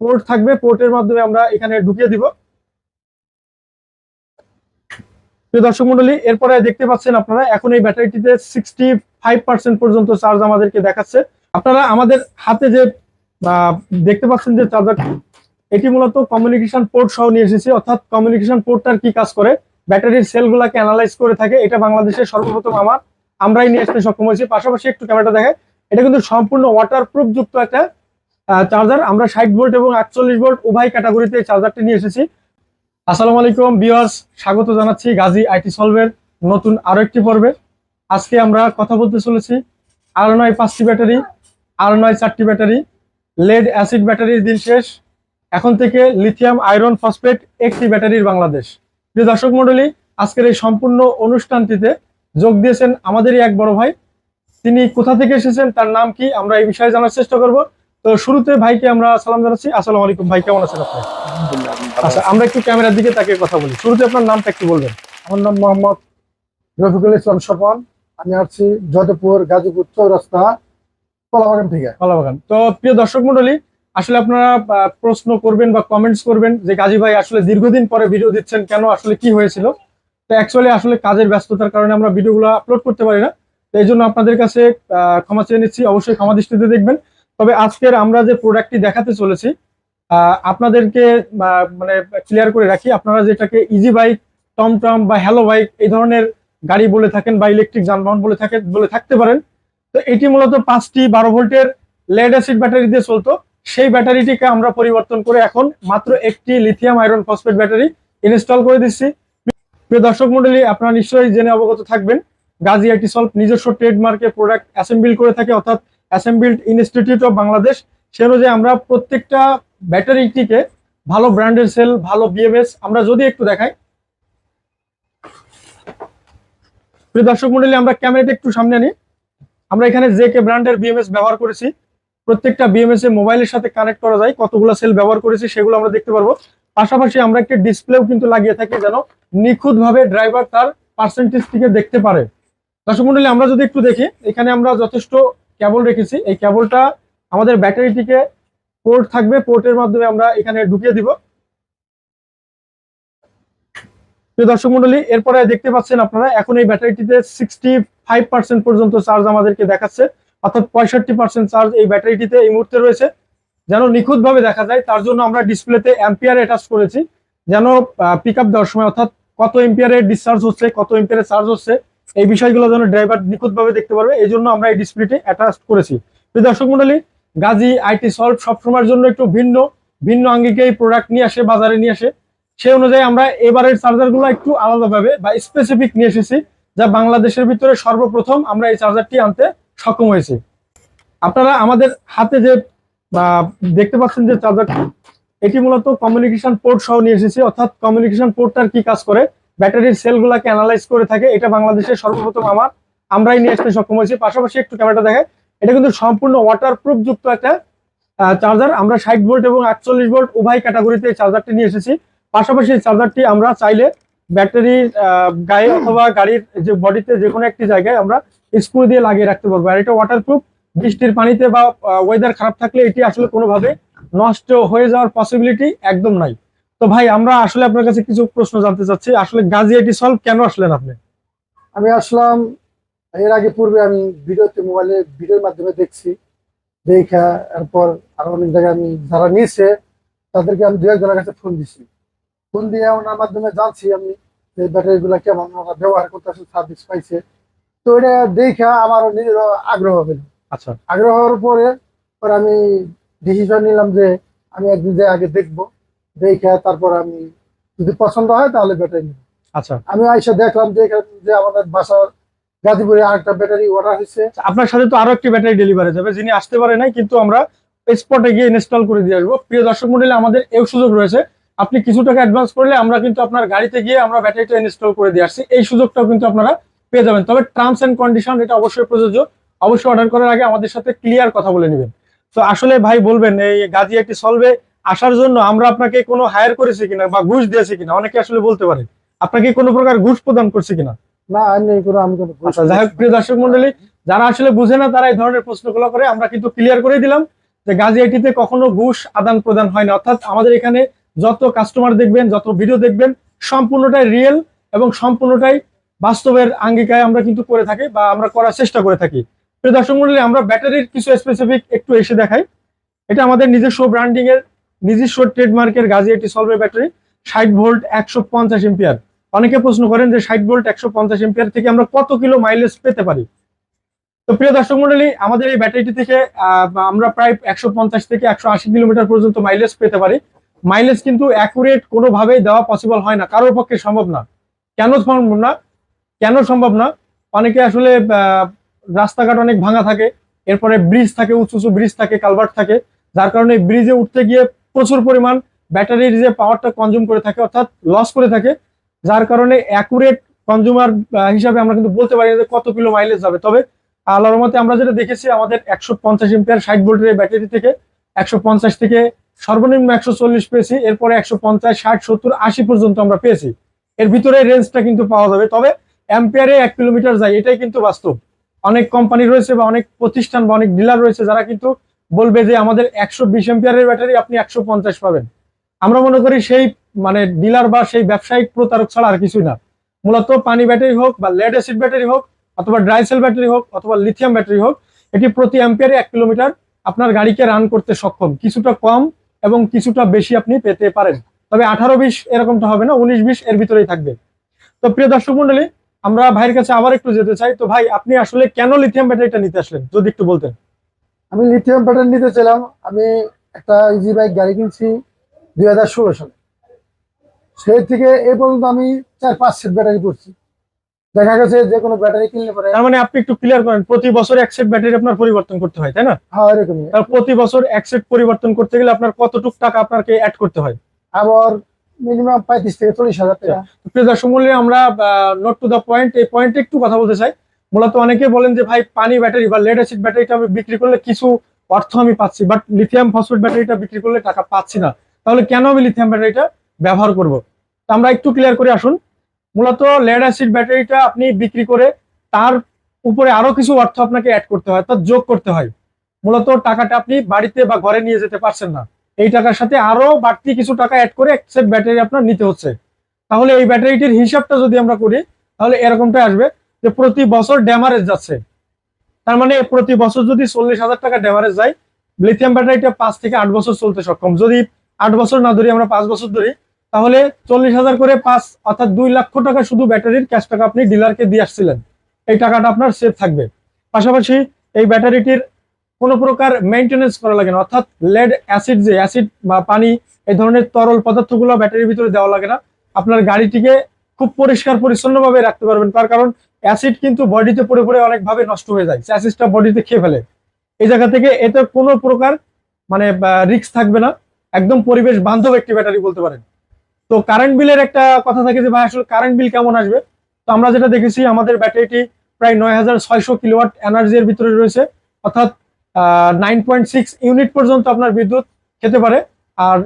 Port থাকবে পোর্টের মাধ্যমে আমরা এখানে ঢুকিয়ে দিব। প্রিয় দর্শক মন্ডলী, এরপরে দেখতে পাচ্ছেন আপনারা, এখন এই ব্যাটারিটিতে সিক্সটি ফাইভ পার্সেন্ট পর্যন্ত চার্জ আমাদেরকে দেখাচ্ছে। আপনারা আমাদের হাতে যে দেখতে পাচ্ছেন যে চার্জার এটি মূলত কমিউনিকেশন পোর্ট সহ নিয়ে এসেছি। অর্থাৎ কমিউনিকেশন পোর্টটার কি কাজ করে? ব্যাটারির সেলগুলোকে অ্যানালাইজ করে থাকে। এটা বাংলাদেশের সর্বপ্রথম আমার। আমরাই নিয়ে আসতে সক্ষম হয়েছি। পাশাপাশি একটু ক্যামেরাটা দেখে। এটা কিন্তু সম্পূর্ণ ওয়াটার প্রুফ যুক্ত একটা চার্জার আমরা ষাট ভোল্ট এবং আটচল্লিশ ভোল্ট উভয় ক্যাটাগরিতে চার্জারটি নিয়ে এসেছি। আসসালামু আলাইকুম বিয়ার্স স্বাগত জানাচ্ছি গাজী আইটি সলভের নতুন আরও একটি পর্বে। আজকে আমরা কথা বলতে চলেছি আর নয় পাঁচটি ব্যাটারি আর নয় চারটি ব্যাটারি লেড অ্যাসিড ব্যাটারির দিন শেষ, এখন থেকে লিথিয়াম আয়রন ফসফেট একটি ব্যাটারির বাংলাদেশ। প্রিয় দর্শক মণ্ডলী, আজকের এই সম্পূর্ণ অনুষ্ঠানটিতে যোগ দিয়েছেন আমাদেরই এক বড় ভাই। তিনি কোথা থেকে এসেছেন, তার নাম কি, আমরা এই বিষয়ে জানার চেষ্টা করব। তো শুরুতে ভাইকে আমরা সালাম জানাচ্ছি। আসসালামু আলাইকুম ভাই কেমন আছেন আপনি? আচ্ছা আমরা একটু ক্যামেরার দিকে তাকে কথা বলি। শুরুতে আপনার নামটা একটু বলবেন। আমার নাম মোহাম্মদ রফিকুল ইসলাম স্বপন আমি আসছি যদপুর গাজীপুর চৌরাস্তা কলাবাগান থেকে। কলাবাগান। তো প্রিয় দর্শক মন্ডলী আসলে আপনারা প্রশ্ন করবেন বা কমেন্টস করবেন যে গাজী ভাই আসলে দীর্ঘদিন পরে ভিডিও দিচ্ছেন কেন আসলে কি হয়েছিল? তো অ্যাকচুয়ালি আসলে কাজের ব্যস্ততার কারণে আমরা ভিডিওগুলো আপলোড করতে পারি না। তো এই জন্য আপনাদের কাছে ক্ষমা চেয়ে নিচ্ছি। অবশ্যই ক্ষমা দৃষ্টিতে দেখবেন। তবে আজকের আমরা যে প্রোডাক্টটি দেখাতে চলেছি আপনাদেরকে মানে ক্লিয়ার করে রাখি, আপনারা যেটাকে ইজি বাইক টমটম বা হ্যালো বাইক এই ধরনের গাড়ি বলে থাকেন বা ইলেকট্রিক যানবাহন বলে থাকে, বলে থাকতে পারেন। তো এটি মূলত পাঁচটি বারো ভোল্টের লেড অ্যাসিড ব্যাটারি দিয়ে চলতো। সেই ব্যাটারিটিকে আমরা পরিবর্তন করে এখন মাত্র একটি lithium iron phosphate battery install করে দিচ্ছি। প্রিয় দর্শক মন্ডলী আপনারা নিশ্চয়ই জেনে অবগত থাকবেন গাজী আইটি সলভ নিজস্ব ট্রেডমার্কে প্রোডাক্ট অ্যাসেম্বল করে থাকে, অর্থাৎ অ্যাসেম্বলড ইনস্টিটিউট অফ বাংলাদেশ, সে অনুযায়ী আমরা প্রত্যেকটা ব্যাটারিটিকে ভালো ব্র্যান্ডের সেল, ভালো বিএমএস আমরা যদি একটু দেখাই। প্রিয় দর্শক মন্ডলী, আমরা ক্যামেরাটা একটু সামনে আনি। আমরা এখানে জে কে ব্র্যান্ডের বিএমএস ব্যবহার করেছি। প্রত্যেকটা বিএমএস এ মোবাইলের সাথে কানেক্ট করা যায়, কতগুলো সেল ব্যবহার করেছি সেগুলো আমরা দেখতে পারব। পাশাপাশি আমরা একটা ডিসপ্লেও কিন্তু লাগিয়ে থাকি যেন নিখুঁতভাবে ড্রাইভার তার পার্সেন্টেজটিকে দেখতে পারে। দর্শক মন্ডলী, আমরা যদি একটু দেখি, এখানে আমরা যথেষ্ট কেবল রেখেছি। এই কেবলটা আমাদের ব্যাটারিটিকে পোর্ট থাকবে। পোর্টের মাধ্যমে আমরা এখানে ঢুকিয়ে দিব। দর্শক মন্ডলী, এরপরে দেখতে পাচ্ছেন আপনারা, এখন এই ব্যাটারিটিতে সিক্সটি ফাইভ পার্সেন্ট পর্যন্ত চার্জ আমাদেরকে দেখাচ্ছে। অর্থাৎ পঁয়ষট্টি পার্সেন্ট চার্জ এই ব্যাটারিটিতে এই মুহূর্তে রয়েছে। যেন নিখুঁত ভাবে দেখা যায়, তার জন্য আমরা ডিসপ্লেতে অ্যাম্পিয়ার অ্যাটাচ করেছি। যেন পিক আপ দেওয়ার সময়, অর্থাৎ কত এম্পিয়ারের ডিসচার্জ হচ্ছে, কত এম্পিয়ারের চার্জ হচ্ছে এই বিষয়গুলো যেন ড্রাইভার নিখুঁত ভাবে দেখতে পারবে, এই জন্য আমরা এই ডিসপ্লেটি অ্যাটাচ করেছি। দর্শক মন্ডলী, গাজী আইটি সলভ সবসময়ের জন্য একটু ভিন্ন ভিন্ন আঙ্গিকে এই প্রোডাক্ট নিয়ে আসে, বাজারে নিয়ে আসে। সেই অনুযায়ী আমরা এবারের চার্জারগুলো একটু আলাদাভাবে বা স্পেসিফিক নিয়ে এসেছি, যা বাংলাদেশের ভিতরে সর্বপ্রথম আমরা এই চার্জারটি আনতে সক্ষম হয়েছি। আপনারা আমাদের হাতে যে দেখতে পাচ্ছেন যে চার্জারটি এটি মূলত কমিউনিকেশন পোর্ট সহ নিয়ে এসেছি, অর্থাৎ কমিউনিকেশন পোর্টটার কি কাজ করে? ব্যাটারির সেলগুলোকে অ্যানালাইজ করে থাকে, এটা বাংলাদেশের সর্বপ্রথম আমার। আমরাই নিয়ে আসতে সক্ষম হয়েছি। পাশাপাশি একটু ক্যামেরাটা দেখে এটা কিন্তু সম্পূর্ণ ওয়াটার প্রুফ যুক্ত একটা চার্জার আমরা ষাট ভোল্ট এবং আটচল্লিশ ভোল্ট উভয় ক্যাটাগরিতে এই চার্জারটি নিয়ে এসেছি। পাশাপাশি এই চার্জারটি আমরা চাইলে ব্যাটারির গায়ে অথবা গাড়ির যে বডিতে যে কোনো একটি জায়গায় আমরা স্ক্রু দিয়ে লাগিয়ে রাখতে পারব। আর এটা ওয়াটারপ্রুফ বৃষ্টির পানিতে বা ওয়েদার খারাপ থাকলে এটি আসলে কোনোভাবে নষ্ট হয়ে যাওয়ার পসিবিলিটি একদম নাই। তো ভাই আমরা আসলে আপনার কাছে কিছু প্রশ্ন জানতে চাচ্ছি। আসলে গাজী এটি সলভ কেন আসলেন আপনি? আমি আসলাম এর আগে পূর্বে আমি ভিডিওতে মোবাইলে ভিডিওর মাধ্যমে দেখছি। দেখা এরপর আরও অনেক জায়গায় আমি যারা নিয়েছে তাদেরকে আমি দু একজনের কাছে ফোন দিছি। ফোন দিয়ে ওনার মাধ্যমে জানছি আমি যে ব্যাটারিগুলো কেমন ওরা ব্যবহার করতে আসলে সার্ভিস পাইছে। তো এটা দেখা আমার নিজের আগ্রহ হলো। আচ্ছা। আগ্রহ হওয়ার পরে পরে আমি ডিসিশন নিলাম যে আমি একদিন যে আগে দেখব। দেখে তারপর আমি যদি পছন্দ হয় তাহলে ব্যাটারি নিব। আচ্ছা। আমি আইসা দেখলাম যে যে আমাদের বাসার গাজীপুরে আরেকটা ব্যাটারি অর্ডার হয়েছে। আপনার সাথে তো আরও একটি ব্যাটারি ডেলিভারি যাবে যিনি আসতে পারে নাই কিন্তু আমরা স্পটে গিয়ে ইনস্টল করে দিয়ে আসব। প্রিয় দর্শক মন্ডলী আমাদের এই সুযোগ রয়েছে। আপনি কিছু টাকা অ্যাডভান্স করলে আমরা কিন্তু আপনার গাড়িতে গিয়ে আমরা ব্যাটারিটা ইনস্টল করে দিয়ে আসছি। এই সুযোগটাও কিন্তু আপনারা পেয়ে যাবেন। তবে টার্মস এন্ড কন্ডিশন এটা অবশ্যই প্রযোজ্য। অবশ্যই অর্ডার করার আগে আমাদের সাথে ক্লিয়ার কথা বলে নেবেন। তো আসলে ভাই বলবেন এই গাজী একটি সলভে আসার জন্য আমরা আপনাকে কোনো হায়ার করেছি কিনা বা ঘুষ দিয়েছি কিনা অনেকে আসলে বলতে পারে আপনাকে কোনো প্রকার ঘুষ প্রদান করছে কিনা? না আমি কোনো আমি কোনো ঘুষ আচ্ছা যাই হোক প্রিয় দর্শক মন্ডলী যারা আসলে বুঝে না তারা এই ধরনের প্রশ্নগুলো করে আমরা কিন্তু ক্লিয়ার করে দিলাম যে গাজিয়াটিতে কখনো ঘুষ আদান প্রদান হয় না অর্থাৎ আমাদের এখানে যত কাস্টমার দেখবেন যত ভিডিও দেখবেন সম্পূর্ণটাই রিয়েল এবং সম্পূর্ণটাই বাস্তবের আঙ্গিকায় আমরা কিন্তু করে থাকি বা আমরা করার চেষ্টা করে থাকি। প্রিয় দর্শক মন্ডলী আমরা ব্যাটারির কিছু স্পেসিফিক একটু এসে দেখাই। এটা আমাদের নিজস্ব ব্র্যান্ডিং এর নিজস্ব ট্রেডমার্কের গাজিয়াটি সলভে ব্যাটারি ষাট ভোল্ট একশো পঞ্চাশ এম্পিয়ার অনেকে প্রশ্ন করেন যে ষাট ভোল্ট একশো পঞ্চাশ এম্পিয়ার থেকে আমরা কত কিলো মাইলেজ পেতে পারি? তো প্রিয় দর্শক মন্ডলী, আমাদের এই ব্যাটারিটি থেকে আমরা প্রায় একশো পঞ্চাশ থেকে একশো আশি কিলোমিটার পর্যন্ত মাইলেজ পেতে পারি। মাইলেজ কিন্তু অ্যাকুরেট কোনোভাবেই দেওয়া পসিবল হয় না, কারোর পক্ষে সম্ভব না। কেন সম্ভব না? কেন সম্ভব না? অনেকে আসলে রাস্তাঘাট অনেক ভাঙা থাকে, এরপরে ব্রিজ থাকে, উঁচু উঁচু ব্রিজ থাকে কালভার্ট থাকে, যার কারণে ব্রিজে উঠতে গিয়ে প্রচুর পরিমাণ ব্যাটারির যে পাওয়ারটা কনজিউম করে থাকে, অর্থাৎ লস করে থাকে, যার কারণে অ্যাকুরেট কনজিউমার হিসাবে আমরা কিন্তু বলতে পারি যে কত কিলো মাইলেজ যাবে। তবে আল্লাহর মতে আমরা যেটা দেখেছি, আমাদের একশো পঞ্চাশ এম্পিয়ার ষাট ভোল্টের ব্যাটারি থেকে একশো পঞ্চাশ থেকে সর্বনিম্ন একশো চল্লিশ পেয়েছি, এরপরে একশো পঞ্চাশ, ষাট, সত্তর, আশি পর্যন্ত আমরা পেয়েছি। এর ভিতরে রেঞ্জটা কিন্তু পাওয়া যাবে। তবে অ্যাম্পিয়ারে এক কিলোমিটার যায়, এটাই কিন্তু বাস্তব। অনেক কোম্পানি রয়েছে বা অনেক প্রতিষ্ঠান বা অনেক ডিলার রয়েছে, যারা কিন্তু বলবে যে আমাদের একশো বিশ এম্পিয়ারের ব্যাটারি আপনি একশো পঞ্চাশ পাবেন। আমরা মনে করি সেই মানে ডিলার বা সেই ব্যবসায়িক প্রতারক ছাড়া আর কিছুই না। মূলত পানি ব্যাটারি হোক বা লেড অ্যাসিড ব্যাটারি হোক, অথবা ড্রাই সেল ব্যাটারি হোক, অথবা লিথিয়াম ব্যাটারি হোক, এটি প্রতি অ্যাম্পিয়ারে এক কিলোমিটার আপনার গাড়িকে রান করতে সক্ষম। কিছুটা কম এবং কিছুটা বেশি আপনি পেতে পারেন। তবে আঠারো বিশ এরকমটা হবে না, উনিশ বিশ এর ভিতরেই থাকবে। তো প্রিয় দর্শক মন্ডলী আমরা ভাইয়ের কাছে আবার একটু যেতে চাই। তো ভাই, আপনি আসলে কেন লিথিয়াম ব্যাটারিটা নিতে আসলেন, যদি একটু বলতেন। আমি লিথিয়াম ব্যাটারি নিতে ছিলাম আমি একটা ইজি বাইক গাড়ি কিনছি দুই হাজার ষোলো সালে। সেই থেকে এ পর্যন্ত আমি চার পাঁচ সেট ব্যাটারি করছি দেখা গেছে যে কোনো ব্যাটারি কিনলে পরে তার মানে আপনি একটু ক্লিয়ার করেন প্রতি বছর এক সেট ব্যাটারি আপনার পরিবর্তন করতে হয় তাই না? হ্যাঁ এরকমই। তার প্রতি বছর এক সেট পরিবর্তন করতে গেলে আপনার কতটুক টাকা আপনাকে অ্যাড করতে হয়? আবার মিনিমাম পঁয়ত্রিশ থেকে চল্লিশ হাজার টাকা। প্রিয় দর্শক মূল্যে আমরা নোট টু দা পয়েন্ট এই পয়েন্টে একটু কথা বলতে চাই। মূলত অনেকে বলেন যে, ভাই, পানি ব্যাটারি বা লেড অ্যাসিড ব্যাটারিটা আমি বিক্রি করলে কিছু অর্থ আমি পাচ্ছি বাট লিথিয়াম ফসফেট ব্যাটারিটা বিক্রি করলে টাকা পাচ্ছি না। তাহলে কেন আমি লিথিয়াম ব্যাটারিটা ব্যবহার করব? তো আমরা একটু ক্লিয়ার করে আসুন। মূলত লেড অ্যাসিড ব্যাটারিটা আপনি বিক্রি করে তার উপরে আরও কিছু অর্থ আপনাকে অ্যাড করতে হয়, অর্থাৎ যোগ করতে হয়। মূলত টাকাটা আপনি বাড়িতে বা ঘরে নিয়ে যেতে পারছেন না। এই টাকার সাথে আরও বাড়তি কিছু টাকা অ্যাড করে এক সেট ব্যাটারি আপনার নিতে হচ্ছে। তাহলে এই ব্যাটারিটির হিসাবটা যদি আমরা করি, তাহলে এরকমটা আসবে। যে প্রতি বছর ড্যামারেজ যাচ্ছে। তার মানে প্রতি বছর যদি চল্লিশ হাজার টাকা ড্যামারেজ যায় লিথিয়াম ব্যাটারিটা পাঁচ থেকে আট বছর চলতে সক্ষম। যদি আট বছর না ধরি, আমরা পাঁচ বছর ধরি, তাহলে চল্লিশ হাজার করে পাঁচ অর্থাৎ দুই লক্ষ টাকা শুধু ব্যাটারির ক্যাশ টাকা আপনি ডিলারকে দিয়ে আসছিলেন। এই টাকাটা আপনার সেভ থাকবে। পাশাপাশি এই ব্যাটারিটির কোনো প্রকার মেনটেনেন্স করা লাগে না। অর্থাৎ লেড অ্যাসিড যে অ্যাসিড বা পানি, এই ধরনের তরল পদার্থগুলো ব্যাটারির ভিতরে দেওয়া লাগে না। আপনার গাড়িটিকে খুব পরিষ্কার পরিচ্ছন্নভাবে রাখতে পারবেন। তার কারণ অ্যাসিড কিন্তু বডিতে পড়ে পড়ে অনেকভাবে নষ্ট হয়ে যায়। অ্যাসিডটা বডিতে খেয়ে ফেলে। এই জায়গা থেকে এতে কোনো প্রকার মানে রিস্ক থাকবে না। একদম পরিবেশ বান্ধব একটি ব্যাটারি বলতে পারেন। তো কারেন্ট বিলের একটা কথা থাকে যে, ভাই, আসলে কারেন্ট বিল কেমন আসবে? তো আমরা যেটা দেখেছি, আমাদের ব্যাটারিটি প্রায় নয় হাজার ছয়শো কিলোওয়াট এনার্জির ভিতরে রয়েছে। অর্থাৎ নাইন পয়েন্ট সিক্স ইউনিট পর্যন্ত আপনার বিদ্যুৎ খেতে পারে। আর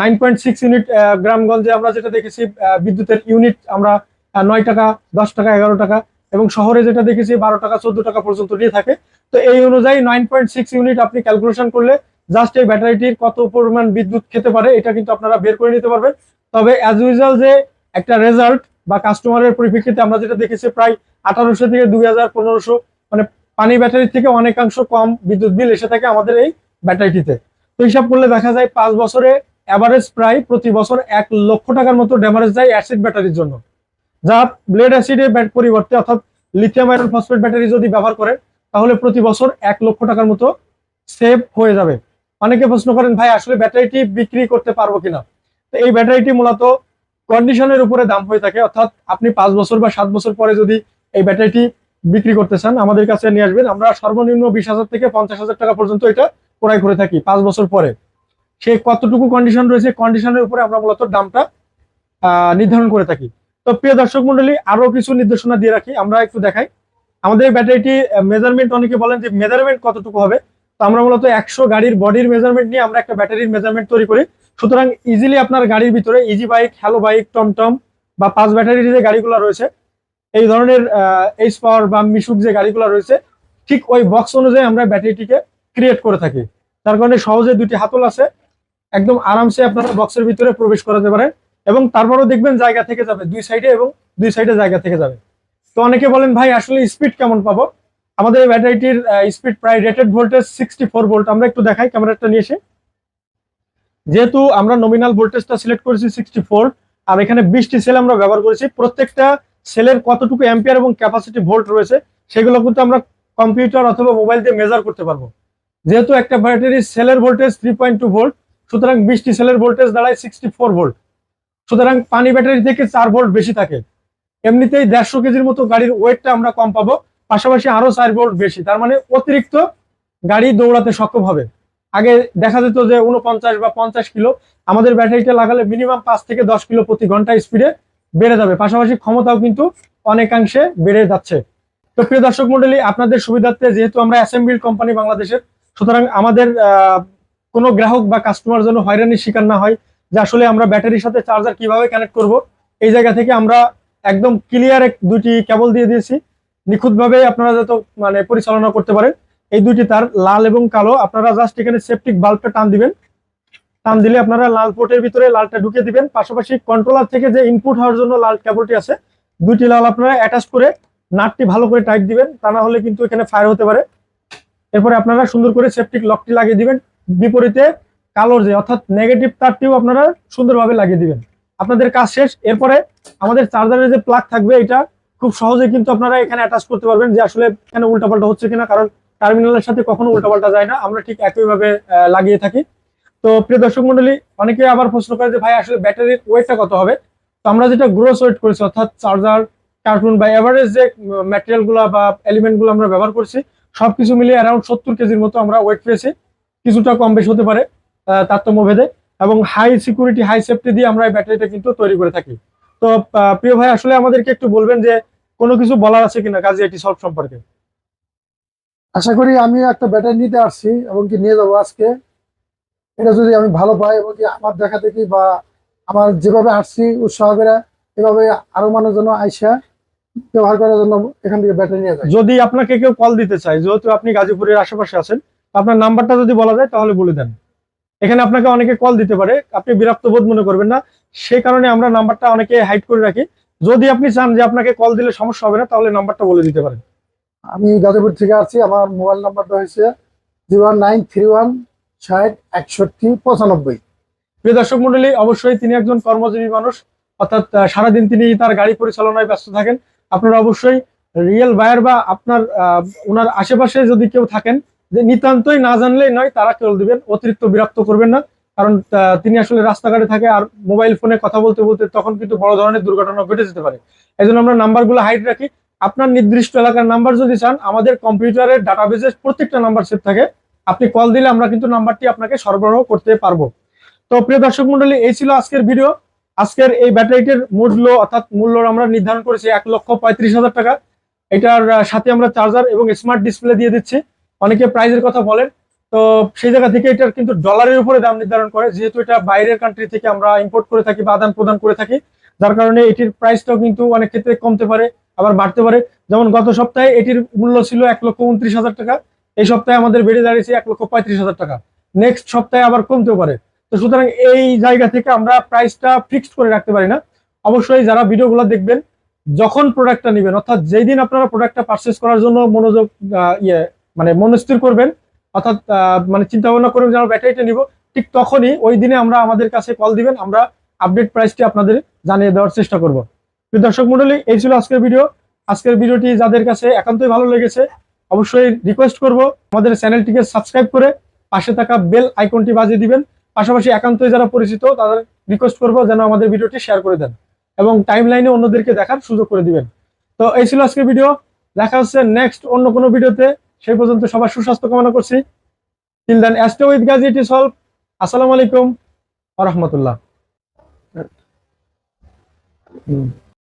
নাইন পয়েন্ট সিক্স ইউনিট গ্রামগঞ্জে আমরা যেটা দেখেছি বিদ্যুতের ইউনিট আমরা নয় টাকা, দশ টাকা, এগারো টাকা এবং শহরে যেটা দেখেছি, বারো টাকা, চোদ্দ টাকা পর্যন্ত নিয়ে থাকে। তো এই অনুযায়ী নাইন পয়েন্ট সিক্স ইউনিট আপনি ক্যালকুলেশন করলে জাস্ট এই ব্যাটারিটির কত পরিমাণ বিদ্যুৎ খেতে পারে, এটা কিন্তু আপনারা বের করে নিতে পারবেন। তবে অ্যাজ ইউজুয়াল যে একটা রেজাল্ট বা কাস্টমারের পরিপ্রেক্ষিতে আমরা যেটা দেখেছি, প্রায় আঠারোশো থেকে দুই হাজার পনেরোশো মানে পানি ব্যাটারির থেকে অনেকাংশ কম বিদ্যুৎ বিল এসে থাকে আমাদের এই ব্যাটারিটিতে তো হিসাব করলে দেখা যায় পাঁচ বছরে অ্যাভারেজ প্রায় প্রতি বছর এক লক্ষ টাকার মতো ড্যামারেজ যায় অ্যাসিড ব্যাটারির জন্য। যা ব্লেড অ্যাসিডের পরিবর্তে অর্থাৎ লিথিয়াম আয়রন ফসফেট ব্যাটারি যদি ব্যবহার করেন তাহলে প্রতি বছর এক লক্ষ টাকার মতো সেভ হয়ে যাবে। অনেকে প্রশ্ন করেন, ভাই, আসলে ব্যাটারিটি বিক্রি করতে পারব কিনা? তো এই ব্যাটারিটি মূলত কন্ডিশনের উপরে দাম হয়ে থাকে। অর্থাৎ আপনি পাঁচ বছর বা সাত বছর পরে যদি এই ব্যাটারিটি বিক্রি করতে চান, আমাদের কাছে নিয়ে আসবেন। আমরা সর্বনিম্ন বিশ হাজার থেকে পঞ্চাশ হাজার টাকা পর্যন্ত এটা ক্রয় করে থাকি পাঁচ বছর পরে। সে কতটুকু কন্ডিশন রয়েছে কন্ডিশনের উপরে আমরা মূলত দামটা নির্ধারণ করে থাকি। তো প্রিয় দর্শক মন্ডলী, আরও কিছু নির্দেশনা দিয়ে রাখি, আমরা একটু দেখাই। আমাদের ব্যাটারিটি মেজারমেন্ট অনেকে বলেন যে মেজারমেন্ট কতটুকু হবে? তো আমরা মূলত একশো গাড়ির বডির মেজারমেন্ট নিয়ে আমরা একটা ব্যাটারির মেজারমেন্ট তৈরি করি। সুতরাং ইজিলি আপনার গাড়ির ভিতরে ইজি বাইক হ্যালো বাইক টমটম বা পাঁচ ব্যাটারির যে গাড়িগুলো রয়েছে, এই ধরনের এইচ পাওয়ার বা মিশুক যে গাড়িগুলো রয়েছে, ঠিক ওই বক্স অনুযায়ী আমরা ব্যাটারিটিকে ক্রিয়েট করে থাকি। তার কারণে সহজে দুটি হাতল আছে। একদম আরামসে আপনারা বক্সের ভিতরে প্রবেশ করাতে পারেন। এবং তারপরেও দেখবেন জায়গা থেকে যাবে, দুই সাইডে এবং দুই সাইডে জায়গা থেকে যাবে। তো অনেকে বলেন, ভাই, আসলে স্পিড কেমন পাবো? আমাদের এই ব্যাটারিটির স্পিড প্রায় rated voltage sixty four volt আমরা একটু দেখাই ক্যামেরাটা নিয়ে এসে। যেহেতু আমরা নমিনাল ভোল্টেজটা সিলেক্ট করেছি সিক্সটি ফোর আর এখানে বিশটি সেল আমরা ব্যবহার করেছি, প্রত্যেকটা সেলের কতটুকু অ্যাম্পিয়ার এবং ক্যাপাসিটি ভোল্ট রয়েছে, সেগুলো কিন্তু আমরা কম্পিউটার অথবা মোবাইল দিয়ে মেজার করতে পারব। যেহেতু একটা ব্যাটারির সেলের voltage three point two volt সুতরাং বিশটি সেলের ভোল্টেজ দাঁড়ায় সিক্সটি ফোর ভোল্ট সুতরাং পানি ব্যাটারি থেকে চার ভোল্ট বেশি থাকে। এমনিতেই দেড়শো কেজির মতো গাড়ির ওয়েটটা আমরা কম পাবো, পাশাপাশি আরও চার ভোল্ট বেশি। তার মানে অতিরিক্ত গাড়ি দৌড়াতে সক্ষম হবে। আগে দেখা যেত যে উনপঞ্চাশ বা পঞ্চাশ কিলো, আমাদের ব্যাটারিটা লাগালে মিনিমাম পাঁচ থেকে দশ কিলো প্রতি ঘণ্টা স্পিডে বেড়ে যাবে। পাশাপাশি ক্ষমতাও কিন্তু অনেকাংশে বেড়ে যাচ্ছে। তো প্রিয় দর্শক মন্ডলী আপনাদের সুবিধার্থে যেহেতু আমরা অ্যাসেম্বল কোম্পানি বাংলাদেশের, সুতরাং আমাদের কোনো গ্রাহক বা কাস্টমার যেন হয়রানির শিকার না হয় যে আসলে আমরা ব্যাটারির সাথে চার্জার কীভাবে কানেক্ট করব, এই জায়গা থেকে আমরা একদম ক্লিয়ার এক দুটি কেবল দিয়ে দিয়েছি। নিখুঁতভাবে আপনারা যত মানে পরিচালনা করতে পারেন, এই দুটি তার লাল এবং কালো। আপনারা জাস্ট এখানে সেপটিক বাল্বটা টান দিবেন। টান দিলে আপনারা লাল পোর্টের ভিতরে লালটা ঢুকে দিবেন। পাশাপাশি কন্ট্রোলার থেকে যে ইনপুট হওয়ার জন্য লাল কেবলটি আছে, দুইটি লাল আপনারা অ্যাটাচ করে নাটটি ভালো করে টাইট দিবেন। তা না হলে কিন্তু এখানে ফায়ার হতে পারে। এরপরে আপনারা সুন্দর করে সেপটিক লকটি লাগিয়ে দিবেন। বিপরীতে কালোর যে, অর্থাৎ নেগেটিভ তারটিও আপনারা সুন্দরভাবে লাগিয়ে দিবেন। আপনাদের কাজ শেষ। এরপরে আমাদের চার্জারের যে প্লাগ থাকবে, এটা খুব সহজে কিন্তু আপনারা এখানে অ্যাটাচ করতে পারবেন যে আসলে এখানে উল্টাপাল্টা হচ্ছে কিনা, কারণ টার্মিনালের সাথে কখনো উল্টাপাল্টা যায় না। আমরা ঠিক একইভাবে লাগিয়ে থাকি। তো প্রিয় দর্শক মন্ডলী, অনেকে আবার প্রশ্ন করে যে, ভাই, আসলে ব্যাটারির ওয়েটটা কত হবে? তো আমরা যেটা গ্রোস ওয়েট করেছি, অর্থাৎ চার্জার কার্টুন বা এভারেজ যে ম্যাটেরিয়ালগুলা বা এলিমেন্টগুলো আমরা ব্যবহার করছি, সবকিছু মিলিয়ে অ্যারাউন্ড সত্তর কেজির মতো আমরা ওয়েট পেয়েছি। কিছুটা কম বেশি হতে পারে। তারতম্য ভেদে এবং হাই সিকিউরিটি হাই সেফটি দিয়ে আমরা এই ব্যাটারিটা কিন্তু তৈরি করে থাকি। তো প্রিয় ভাই আসলে আমাদেরকে একটু বলবেন যে কোনো কিছু বলার আছে কিনা কাজে এটি সলভ সম্পর্কে? আশা করি আমি একটা ব্যাটারি নিতে আসছি এবং কি নিয়ে যাব আজকে। এটা যদি আমি ভালো পাই এবং কি আমার দেখা দেখি বা আমার যেভাবে আসছি উৎসাহ করে এভাবে আরও মানুষজন আইসা ব্যবহার করার জন্য এখান থেকে ব্যাটারি নিয়ে যায়। যদি আপনাকে কেউ কল দিতে চায় যেহেতু আপনি গাজীপুরের আশেপাশে আছেন আপনার নাম্বারটা যদি বলা যায় তাহলে বলে দেন। এখানে আপনাকে অনেকে কল দিতে পারে। আপনি বিরক্ত বোধ মনে করবেন না। সেই কারণে আমরা নাম্বারটা অনেকে হাইড করে রাখি। যদি আপনি চান যে আপনাকে কল দিলে সমস্যা হবে না তাহলে নাম্বারটা বলে দিতে পারেন। আমি গাজীপুর থেকে আসছি। আমার মোবাইল নাম্বারটা হয়েছে জিরো নাইন থ্রি ওয়ান ষাট একষট্টি পঁচানব্বই প্রিয় দর্শক মন্ডলী অবশ্যই তিনি একজন কর্মজীবী মানুষ। অর্থাৎ সারাদিন তিনি তার গাড়ি পরিচালনায় ব্যস্ত থাকেন। আপনারা অবশ্যই রিয়েল বায়ার বা আপনার ওনার আশেপাশে যদি কেউ থাকেন যে নিতান্তই না জানলেই নয়, তারা কেউ দিবেন, অতিরিক্ত বিরক্ত করবেন না। কারণ তিনি আসলে রাস্তাঘাটে থাকে আর মোবাইল ফোনে কথা বলতে বলতে তখন কিন্তু বড় ধরনের দুর্ঘটনা ঘটে যেতে পারে। এই জন্য আমরা নাম্বারগুলো হাইড রাখি। আপনার নির্দিষ্ট এলাকার নাম্বার যদি চান, আমাদের কম্পিউটারের ডাটাবেজে প্রত্যেকটা নাম্বার সেট থাকে। আপনি কল দিলে আমরা কিন্তু নাম্বারটি আপনাকে সরবরাহ করতে পারব। তো প্রিয় দর্শক মন্ডলী এই ছিল আজকের ভিডিও আজকের এই ব্যাটারিটির মূল্য অর্থাৎ মূল্য আমরা নির্ধারণ করেছি এক লক্ষ পঁয়ত্রিশ হাজার টাকা। এটার সাথে আমরা চার্জার এবং স্মার্ট ডিসপ্লে দিয়ে দিচ্ছি। অনেকে প্রাইজের কথা বলেন, তো সেই জায়গা থেকে এটার কিন্তু ডলারের উপরে দাম নির্ধারণ করে, যেহেতু এটা বাইরের কান্ট্রি থেকে আমরা ইম্পোর্ট করে থাকি বা আদান প্রদান করে থাকি, যার কারণে এটির প্রাইসটাও কিন্তু অনেক ক্ষেত্রে কমতে পারে, আবার বাড়তে পারে। যেমন গত সপ্তাহে এটির মূল্য ছিল এক লক্ষ উনত্রিশ হাজার টাকা, এই সপ্তাহে আমাদের বেড়ে দাঁড়িয়েছে এক লক্ষ পঁয়ত্রিশ হাজার টাকা। নেক্সট সপ্তাহে আবার কমতেও পারে। তো সুতরাং এই জায়গা থেকে আমরা প্রাইসটা ফিক্সড করে রাখতে পারি না। অবশ্যই যারা ভিডিওগুলো দেখবেন, যখন প্রোডাক্টটা নেবেন, অর্থাৎ যেই দিন আপনারা প্রোডাক্টটা পারচেস করার জন্য মনোযোগ ইয়ে মানে মনস্থির করবেন, অর্থাৎ মানে চিন্তা ভাবনা করবেন যে আমরা ব্যাটারিটা নিব। ঠিক তখনই ওই দিনে আমরা আমাদের কাছে কল দিবেন, আমরা আপডেট প্রাইসটি আপনাদের জানিয়ে দেওয়ার চেষ্টা করব। প্রিয় দর্শক মন্ডলী এই ছিল আজকের ভিডিও আজকের ভিডিওটি যাদের কাছে একান্তই ভালো লেগেছে, অবশ্যই রিকোয়েস্ট করব আমাদের চ্যানেলটিকে সাবস্ক্রাইব করে পাশে থাকা বেল আইকনটি বাজিয়ে দিবেন। পাশাপাশি একান্তই যারা পরিচিত, তাদের রিকোয়েস্ট করব যেন আমাদের ভিডিওটি শেয়ার করে দেন এবং টাইম লাইনে অন্যদেরকে দেখার সুযোগ করে দিবেন। তো এই ছিল আজকের ভিডিও দেখা হচ্ছে নেক্সট অন্য কোনো ভিডিওতে সেই পর্যন্ত সবার সুস্বাস্থ্য কামনা করছি। Till then অ্যাস্টো with Gazi it is solved আসসালামু আলাইকুম রহমতুল্লাহ। হুম